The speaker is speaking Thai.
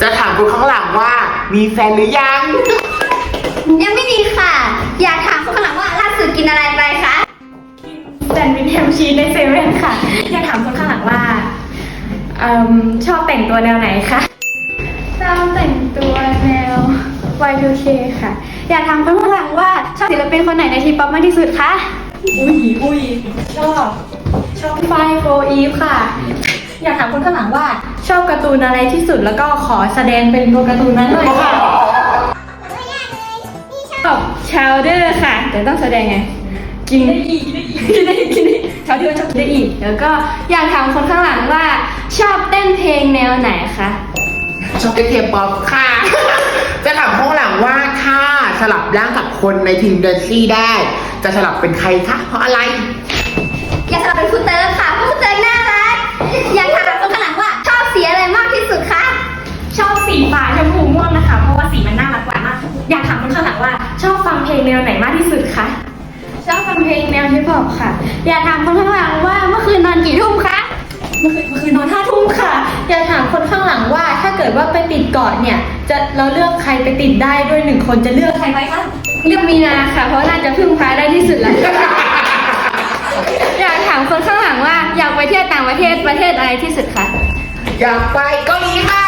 จะถามคนข้างหลังว่ามีแฟนหรือยัง ยังไม่มีค่ะ อยากถามคนข้างหลังว่าล่าสุดกินอะไรไปคะแซนด์วิชแฮมชีสในเซเว่นค่ะ อยากถามคนข้างหลังว่าเอิ่มชอบแต่งตัวแนวไหนคะชอบแต่งตัวแนว Y2K ค่ะ อยากถามคนข้างหลังว่าชอบศิลปินคนไหนในทีป๊อปมากที่สุดคะอุ้ยอุ้ยชอบ ชอบไฟโฟอีฟค่ะ อยากถามคนข้างหลังว่าชอบการ์ ตูนอะไรที่สุดแล้วก็ขอแสดงเป็นตัวการ์ตูนนั้นเลยค่ะชอบชาวเดอร์ค่ะ แต่ต้องแสดงไง กินได้อีกกินได้อีกกินได้อีกชาวเดอร์ชอบกินได้อีก แล้วก็อยากถามคนข้างหลังว่าชอบเต้นเพลงแนวไหนคะชอบเต้นเคป๊อปค่ะ จะถามข้างหลังว่าถ้าสลับร่างกับคนในทีมเดนซี่ได้ จะสลับเป็นใครคะเพราะอะไร เพลงแนวไหนมากที่สุดคะ ชอบฟังเพลงแนวฮิปฮอปค่ะ อยากถามคนข้างหลังว่าเมื่อคืนนอนกี่ทุ่มคะ เมื่อคืนเมื่อคืนนอนห้าทุ่มค่ะ อยากถามคนข้างหลังว่าถ้าเกิดว่าไปติดเกาะเนี่ยจะเราเลือกใครไปติดได้ด้วยหนึ่งคนจะเลือกใครไปคะ เลือกมีนาค่ะ เพราะน่าจะพึ่งพาได้ที่สุดแล้ว อยากถามคนข้างหลังว่าอยากไปเที่ยวต่างประเทศประเทศอะไรที่สุดคะ อยากไปเกาหลีค่ะ